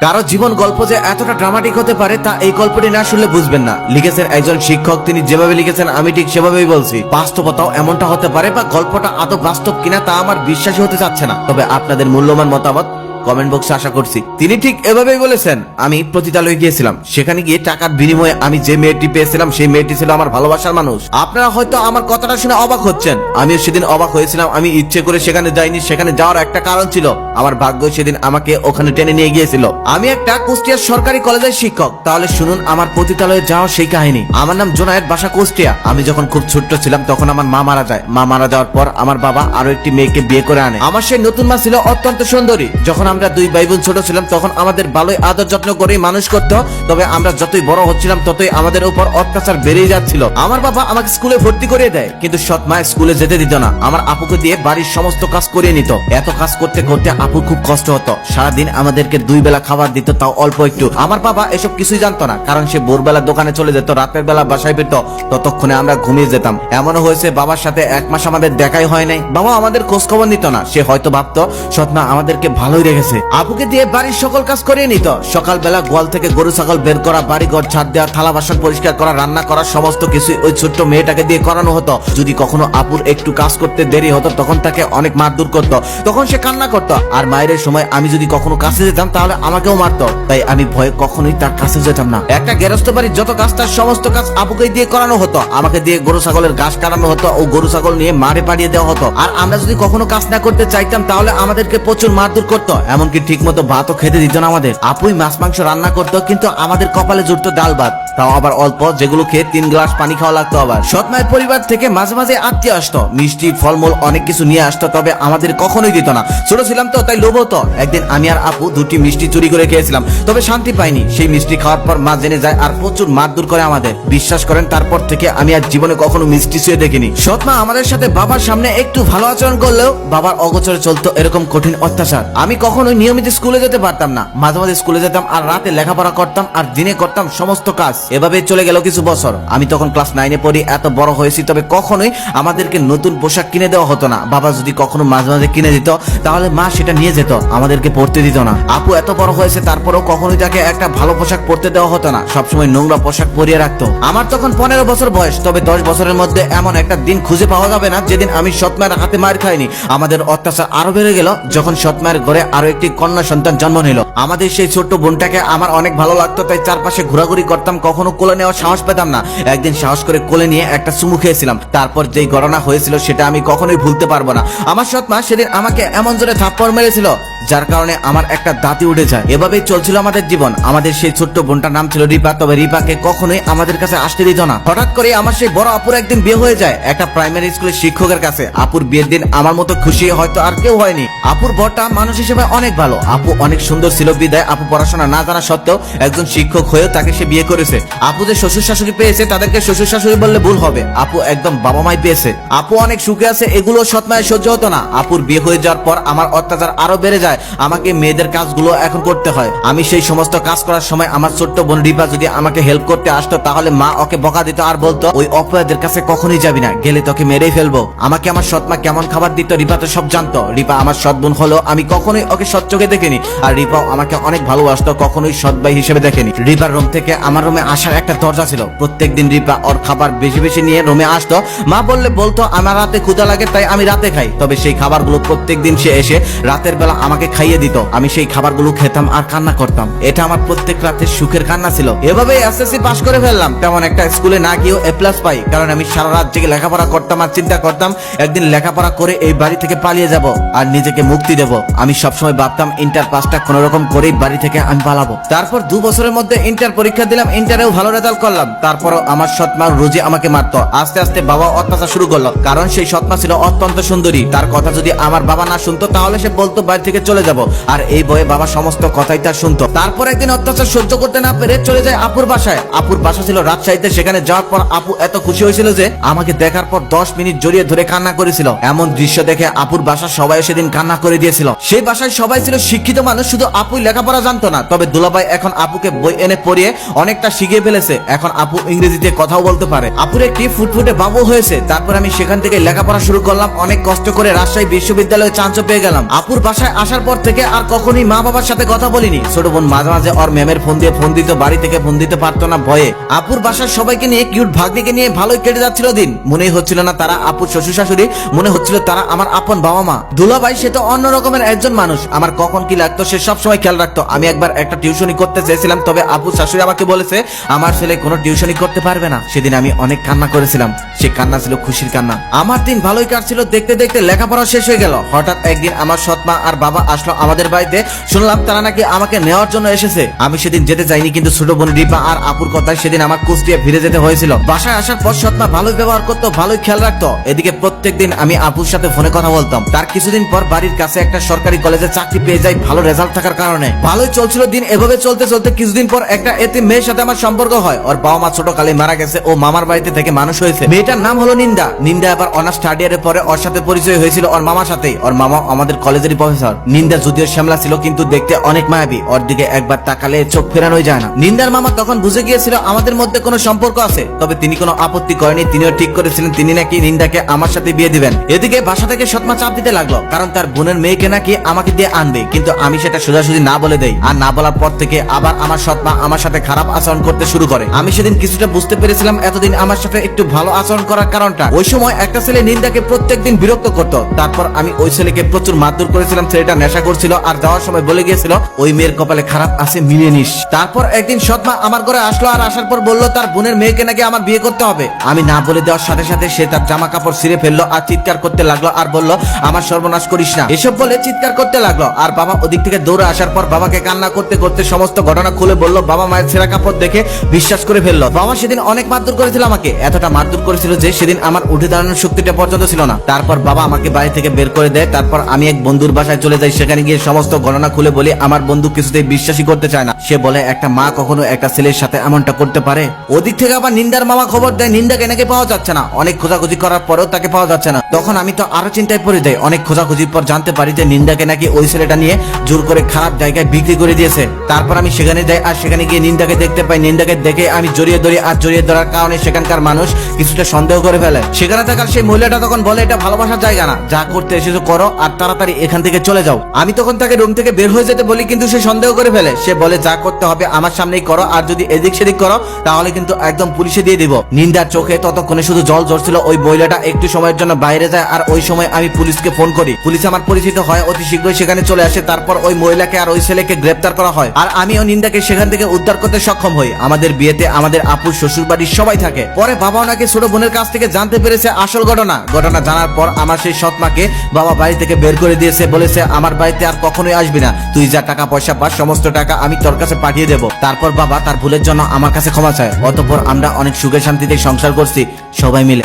কারও জীবন গল্প যে এতটা ড্রামাটিক হতে পারে তা এই গল্পটি না শুনলে বুঝবেন না। লিখেছেন একজন শিক্ষক, তিনি যেভাবে লিখেছেন, আমি ঠিক সেভাবেই বলছি। বাস্তবতাও এমনটা হতে পারে বা গল্পটা আদৌ বাস্তব কিনা তা আমার বিশ্বাসই হতে চাচ্ছে না। তবে আপনাদের মূল্যবান মতামত কমেন্ট বক্সে আশা করছি। তিনি ঠিক এভাবেই বলেছেন, আমি প্রতিতালয়ে গিয়েছিলাম। সেখানে গিয়ে টাকার বিনিময়ে আমি যে মেয়েটি পেয়েছিলাম, সেই মেয়েটি ছিল আমার ভালোবাসার মানুষ। আপনারা হয়তো আমার কথাটা শুনে অবাক হচ্ছেন। আমিও সেদিন অবাক হয়েছিলাম, আমি ইচ্ছে করে সেখানে যাইনি, সেখানে যাওয়ার একটা কারণ ছিল। আমার ভাগ্য সেদিন আমাকে ওখানে টেনে নিয়ে গিয়েছিল। আমি একটা কুষ্টিয়ার সরকারি কলেজের শিক্ষক। তাহলে শুনুন, আমার পতিতালয়ে যাওয়া সেই কাহিনী। আমার নাম জোনায়েত বাসা কুষ্টিয়া। আমি যখন খুব ছোট্ট ছিলাম, তখন আমার মা মারা যায়। মা মারা যাওয়ার পর আমার বাবা আরও একটি মেয়েকে বিয়ে করে আনে। আমার সেই নতুন মা ছিল অত্যন্ত সুন্দরী। যখন আমরা দুই ভাই বোন ছোট ছিলাম, তখন আমাদের ভালোই আদর যত্ন করে মানুষ করতো। তবে আমরা যতই বড় হচ্ছিলাম, ততই আমাদের উপর অত্যাচার বেড়েই যাচ্ছিল। আমার বাবা আমাকে স্কুলে ভর্তি করে দেয়, কিন্তু সৎ মা স্কুলে যেতে দিত না। আমার আপুকে দিয়ে বাড়ির সমস্ত কাজ করিয়ে নিত। এত কাজ করতে করতে আপুর খুব কষ্ট হতো। সারাদিন আমাদেরকে দুই বেলা খাবার দিত, তাও অল্প একটু। আমার বাবা এসব কিছুই জানতো না, কারণ সে ভোরবেলা দোকানে চলে যেত, রাতের বেলা বাসায় ফিরত, ততক্ষণে আমরা ঘুমিয়ে যেতাম। এমনও হয়েছে, বাবার সাথে এক মাস আমাদের দেখাই হয় নাই। বাবা আমাদের খোঁজ খবর নিত না, সে হয়তো ভাবতো, সৎ মা আমাদেরকে ভালোই রেখেছে আপুকে দিয়ে বাড়ির সকল কাজ করিয়ে নিত। সকালবেলা গোয়াল থেকে গরু, ছাগল বের করা বাড়ি ঘর ছাদ দেওয়া, থালা বাসন পরিষ্কার করা, রান্না করা, সমস্ত কিছু ওই ছোট্ট মেয়েটাকে দিয়ে করানো হতো। যদি কখনো আপুর একটু কাজ করতে দেরি হতো, তখন তাকে অনেক মারধর করতো। তখন সে কান্না করতো, আর মায়ের সময় আমি যদি কখনো কাছে যেতাম, তাহলে আমাকেও মারতো। তাই আমি ভয়ে কখনোই তার কাছে যেতাম না। একটা গেরস্ত বাড়ির যত কাজ, তার সমস্ত কাজ আপুকে দিয়ে করানো হতো। আমাকে দিয়ে গরু, ছাগলের ঘাস কাটানো হতো ও গরু, ছাগল নিয়ে মারে পাঠিয়ে দেওয়া হতো। আর আমরা যদি কখনো কাজ না করতে চাইতাম, তাহলে আমাদেরকে প্রচুর মারধর করতো। এমনকি ঠিক মতো ভাতও খেতে দিত না আমাদের। আপুই মাছ, মাংস রান্না করতো, কিন্তু আমাদের কপালে জুটতো ডাল ভাত। তাও আবার অল্প, যেগুলো খেয়ে তিন গ্লাস পানি খাওয়া লাগতো আবার। সৎ মায়ের পরিবার থেকে মাঝে মাঝে আত্মীয় আসতো। মিষ্টি, ফলমূল, অনেক কিছু নিয়ে আসতো, তবে আমাদের কখনোই দিত না। ছোট ছিলাম তো, তাই লোভ হতো। একদিন আমি আর আপু দুটি মিষ্টি চুরি করে খেয়েছিলাম, তবে শান্তি পাইনি। সেই মিষ্টি খাওয়ার পর মা জেনে যায়, আর প্রচুর মারধর করে আমাদের। বিশ্বাস করেন, তারপর থেকে আমি আর জীবনে কখনো মিষ্টি ছুঁয়ে দেখিনি। সৎ মা আমাদের সাথে বাবার সামনে একটু ভালো আচরণ করলেও বাবার অগোচরে চলতো এরকম কঠিন অত্যাচার। আমি কখনোই নিয়মিত স্কুলে যেতে পারতাম না। মাঝে মাঝে স্কুলে যেতাম আর রাতে লেখাপড়া করতাম আর দিনে করতাম সমস্ত কাজ। এভাবে চলে গেল কিছু বছর। আমি তখন ক্লাস নাইনে পড়ি, এত বড় হয়েছি, তবে কখনোই আমাদেরকে নতুন পোশাক কিনে দেওয়া হতো না। বাবা যদি কখনো মাঝে মাঝে কিনে দিত, তাহলে মা সেটা নিয়ে যেত, আমাদেরকে পড়তে দিত না। আপু এত বড় হয়েছে, তারপরেও কখনোই তাকে একটা ভালো পোশাক পরতে দেওয়া হতো না। সবসময় নোংরা পোশাক পরিয়ে রাখতো। আমার তখন পনেরো বছর বয়স, তবে দশ বছরের মধ্যে এমন একটা দিন খুঁজে পাওয়া যাবে না, যেদিন আমি সৎমায়ের হাতে মার খাইনি। আমাদের অত্যাচার আরও বেড়ে গেল, যখন সৎমায়ের ঘরে আরও একটি কন্যা সন্তান জন্ম নিল। আমাদের সেই ছোট্ট বোনটাকে আমার অনেক ভালো লাগতো, তাই চারপাশে ঘোরাঘুরি করতাম কখনো কোলে নেওয়ার সাহস পেতাম না। একদিন সাহস করে কোলে নিয়ে একটা চুমু খেয়েছিলাম। তারপর যেই ঘটনা হয়েছিল সেটা আমি কখনোই ভুলতে পারব না। আমার সৎ সৎমা সেদিন আমাকে এমন জোরে থাপ্পড় মেরেছিল যার কারণে আমার একটা দাঁতি উঠে যায়। এভাবেই চলছিল আমাদের জীবন। আমাদের সেই ছোট্ট বোনটার নাম ছিল রিপা, তবে রিপাকে কখনোই আমাদের কাছে আসতে দিত না। হঠাৎ করে আমার সেই বড় আপুর একদিন বিয়ে হয়ে যায় একটা প্রাইমারি স্কুলের শিক্ষকের কাছে। আপুর বিয়ের দিন আমার মতো খুশি হয়তো আর কেউ হয়নি। আপুর বরটা মানুষ হিসেবে অনেক ভালো। আপু অনেক সুন্দর ছিল, বিদায়। আপু পড়াশোনা না জানা সত্ত্বেও একজন শিক্ষক হয়েও তাকে সে বিয়ে করেছে। আপু যে শ্বশুর শাশুড়ি পেয়েছে, তাদেরকে শ্বশুর শাশুড়ি বললে ভুল হবে। আপু একদম বাবা মাই পেয়েছে। আপু অনেক সুখে আছে, এগুলো সৎমায় সহ্য হতো না। আপুর বিয়ে হয়ে যাওয়ার পর আমার অত্যাচার আরও বেড়ে যায়। আমাকে মেয়েদের কাজগুলো এখন করতে হয়। আমি সেই সমস্ত কাজ করার সময় আমার ছোট্ট বোন রিপা যদি আমাকে হেল্প করতে আসতো, তাহলে মা ওকে বকা দিত আর বলতো, ওই অপরাধের কাছে কখনোই যাবি না, গেলে তোকে মেরেই ফেলব। আমাকে আমার সৎমা কেমন খাবার দিত, রিপা তো সব জানতো। রিপা আমার সৎ বোন হলো, আমি কখনোই ওকে সৎ চোখে দেখিনি। আর রিপাও আমাকে অনেক ভালোবাসতো, কখনোই সৎ ভাই হিসেবে দেখেনি। রিপার রুম থেকে আমার রুমে আসার একটা দরজা ছিল। প্রত্যেকদিন রিপা ওর খাবার বেশি বেশি নিয়ে রুমে আসতো। মা বললে, বলতো, আমার রাতে ক্ষুধা লাগে, তাই আমি রাতে খাই। তবে সেই খাবারগুলো প্রত্যেকদিন সে এসে রাতের বেলা আমাকে খাইয়ে দিত। আমি সেই খাবারগুলো খেতাম আর কান্না করতাম। এটা আমার প্রত্যেক রাতে সুখের কান্না ছিল। এভাবে এসএসসি পাস করে ফেললাম। তেমন একটা স্কুলে না গিয়েও এ প্লাস পাই, কারণ আমি সারা রাত জেগে লেখাপড়া করতাম আর চিন্তা করতাম, একদিন লেখাপড়া করে এই বাড়ি থেকে পালিয়ে যাব আর নিজেকে মুক্তি দেব। আমি সবসময় ভাবতাম ইন্টার পাসটা কোন রকম করেই বাড়ি থেকে আমি পালাবো। তারপর দু বছরের মধ্যে ইন্টার পরীক্ষা দিলাম ইন্টারেও ভালো রেজাল্ট করলাম। তারপরও আমার সৎমা রোজই আমাকে মারতো। আস্তে আস্তে বাবা অত্যাচার শুরু করল, কারণ সেই সৎমা ছিল অত্যন্ত সুন্দরী। তার কথা যদি আমার বাবা না শুনতো, তাহলে সে বলতো, বাড়ি থেকে চলে যাব। আর এই বয়ে বাবা সমস্ত কথাই তার শুনতো। তারপর একদিন অত্যাচার সহ্য করতে না পেরে চলে যায় আপুর বাসায়। আপুর বাসা ছিল রাজশাহীতে, সেখানে যাওয়ার পর আপু এত খুশি হয়েছিল যে আমাকে দেখার পর দশ মিনিট জড়িয়ে ধরে কান্না করেছিল। এমন দৃশ্য দেখে আপুর বাসা সবাই সেদিন কান্না করে দিয়েছিল। সেই বাসায় সবাই ছিল শিক্ষিত মানুষ, শুধু আপুই লেখাপড়া জানতো না। তবে দুলাভাই এখন আপুকে বই এনে পড়িয়ে অনেকটা শিখিয়ে ফেলেছে। এখন আপু ইংরেজিতে কথাও বলতে পারে। আপুর একটি ফুটফুটে বাবু হয়েছে। তারপর আমি সেখান থেকে লেখাপড়া শুরু করলাম। অনেক কষ্ট করে রাজশাহী বিশ্ববিদ্যালয়ে চান্স পেয়ে গেলাম। আপুর বাসায় আসার পর থেকে আর কখনোই মা বাবার সাথে কথা বলিনি। ছোট বোন মাঝে মাঝে ওর ম্যামের ফোন দিয়ে ফোন দিত, বাড়ি থেকে ফোন দিতে পারতো না ভয়ে। আপুর বাসার সবাইকে নিয়ে কিউট ভাগ্নিকে নিয়ে ভালোই কেটে যাচ্ছিল দিন। মনেই হচ্ছিল না তারা আপুর শ্বশুর শাশুড়ি, মনে হচ্ছিল তারা আমার আপন বাবা মা। দুলাভাই সে তো অন্য রকমের একজন মানুষ। আমার কখন কি লাগতো সে সব সময় খেয়াল রাখতো। আমি একবার একটা টিউশনি করতে চেয়েছিলাম, তবে আপু শাশুড়ি আমাকে বলেছে, আমার ছেলে কোনো টিউশনি করতে পারবে না। সেদিন আমি অনেক কান্না করেছিলাম। সে কান্না ছিল খুশির কান্না। আমার দিন ভালোই কাটছিল, দেখতে দেখতে লেখাপড়া শেষ হয়ে গেল। হঠাৎ একদিন আমার সৎমা আর বাবা আসলো আমাদের বাড়িতে। শুনলাম তারা নাকি আমাকে নেওয়ার জন্য এসেছে। আমি সেদিন যেতে চাইনি, কিন্তু ছোট বোন রিপা আর আপুর কথায় সেদিন আমার কুষ্টিয়া ফিরে যেতে হয়েছিল। বাসায় আসার পর সৎমা ভালোই ব্যবহার করতো, ভালোই খেয়াল রাখতো। এদিকে প্রত্যেকদিন আমি আপুর সাথে ফোনে কথা বলতাম। তার কিছুদিন পর বাড়ির কাছে একটা সরকারি কলেজে চাকরি পেয়ে যাই ভালো রেজাল্ট থাকার কারণে। ভালোই চলছিল দিন, এভাবে চলতে চলতে কিছুদিন পর একটা এতে মেয়ের সাথে আমার সম্পর্ক হয়। ওর বাবা মা ছোট কালে মারা গেছে ও মামার বাড়িতে থেকে মানুষ হয়েছে। মেয়েটার নাম হলো নিন্দা। নিন্দা আবার অনার্স থার্ড ইয়ারের পরে ওর সাথে পরিচয় হয়েছিল ওর মামার সাথেই। ওর মামা আমাদের কলেজেরই প্রফেসর নিন্দা যদিও শ্যামলা ছিল, কিন্তু দেখতে অনেক মায়াবী। ওর দিকে একবার তাকালে চোখ ফেরানোই যায় না। নিন্দার মামা তখন বুঝে গিয়েছিল আমাদের মধ্যে কোনো সম্পর্ক আছে, তবে তিনি কোনো আপত্তি করেনি, তিনিও ঠিক করেছিলেন, তিনি নাকি নিন্দাকে আমার সাথে বিয়ে দিবেন। এদিকে বাসা থেকে সৎমা চাপ দিতে লাগল, কারণ তার বোনের মেয়েকে নাকি আমাকে দিয়ে আনবে, কিন্তু আমি সেটা সোজাসুজি না বলে দেই, আর না বলার পর থেকে আবার আমার সৎমা আমার সাথে খারাপ আচরণ করতে শুরু করে। আমি সেদিন কিছুটা বুঝতে পেরেছিলাম, এতদিন আমার সাথে একটু ভালো আচরণ করার কারণটা। ওই সময় একটা ছেলে নিন্দাকে প্রত্যেকদিন বিরক্ত করত, তারপর আমি ওই ছেলেকে প্রচুর মারধর করেছিলাম ছেলেটা নেশা করছিল আর যাওয়ার সময় বলে গিয়েছিল, ওই মেয়ের কপালে খারাপ আছে, মিলিয়ে নিস। তারপর একদিন সৎমা আমার ঘরে আসলো আর আসার পর বলল, তার বোনের মেয়েকে নাকি আমার বিয়ে করতে হবে। আমি না বলে দেওয়ার সাথে সাথে সে তার জামা কাপড় ছিঁড়ে ফেলল আর চিৎকার করতে লাগল আর বলল, আমার সর্বনাশ করিস না। এসব বলে চিৎকার করতে লাগল আর বাবা ওদিক থেকে দৌড়ে আসার পর বাবাকে কান্না করতে করতে সমস্ত ঘটনা খুলে বলল, বাবা মায়ের ছেঁড়া কাপড় দেখে বিশ্বাস করে ফেলল। বাবা সেদিন অনেক মারধর করেছিল আমাকে, এতটা মারধর করেছিল যে সেদিন আমার উঠে দাঁড়ানোর শক্তিটা পর্যন্ত ছিল না। তারপর বাবা আমাকে বাড়ি থেকে বের করে দেয়, তারপর আমি এক বন্ধুর বাসায় চলে যাই। সেখানে গিয়ে সমস্ত ঘটনা খুলে বলি আমার বন্ধু কিছুতেই বিশ্বাসই করতে চায় না। সে বলে, একটা মা কখনো একটা ছেলের সাথে এমনটা করতে পারে? ওদিক থেকে আবার নিন্দার মামা খবর দেয়, নিন্দাকে নাকি পাওয়া যাচ্ছে না। অনেক খোঁজাখুঁজি করার পরেও তাকে পাওয়া যাচ্ছে না। তখন আমি তো আরও চিন্তায় পড়ে যাই। অনেক খোঁজাখুঁজির পর জানতে পারি যে নিন্দাকে নাকি ওই ছেলেটা নিয়ে জোর করে খারাপ জায়গায় বিক্রি করে দিয়েছে। তারপর আমি সেখানে যাই আর সেখানে গিয়ে নিন্দাকে দেখতে পাই। নিন্দাকে দেখে আমি জড়িয়ে ধরি আর জড়িয়ে ধরার কারণে সেখানকার মানুষ কিছুটা সন্দেহ করে ফেলে। সেখানে থাকার সেই মহিলাটা তখন বলে, এটা ভালোবাসার জায়গা না। যা করতে এসেছ করো আর তাড়াতাড়ি এখান থেকে চলে যাও। আমি তখন তাকে রুম থেকে বের হয়ে যেতে বলি, কিন্তু সে সন্দেহ করে ফেলে। সে বলে, যা করতে হবে আমার সামনেই করো, আর যদি এদিক সেদিক করো, তাহলে কিন্তু একদম পুলিশে দিয়ে দিব। নিন্দার চোখে ততক্ষণে শুধু জল ঝরছিল, ওই মহিলাটা একটু সময়ের জন্য বাইরে যায়, আর ওই সময় আমি পুলিশকে ফোন করি। পুলিশ আমার পরিচিত হয়, অতি শীঘ্রই সেখানে চলে আসে, তারপর ওই মহিলাকে আর ওই ছেলেকে গ্রেপ্তার করা হয়। আর আমিও নিন্দাকে সেখান থেকে উদ্ধার করতে সক্ষম হই। আমাদের বিয়েতে আমাদের আপুর শ্বশুর বাড়ির সবাই থাকে। পরে বাবা ওনাকে ছোট বোনের কাছ থেকে জানতে পেরেছে আসল ঘটনা। ঘটনা জানার পর আমার সেই সৎমাকে বাবা বাড়ি থেকে বের করে দিয়েছে, বলেছে আমার বাড়িতে আর কখনোই আসবি না। তুই যা টাকা পয়সা পাস সমস্ত টাকা আমি তোর কাছে পাঠিয়ে দেব। তারপর বাবা তার ভুলের জন্য আমার কাছে ক্ষমা চায়। অতঃপর আমরা অনেক সুখে শান্তিতে সংসার করছি, সবাই মিলে।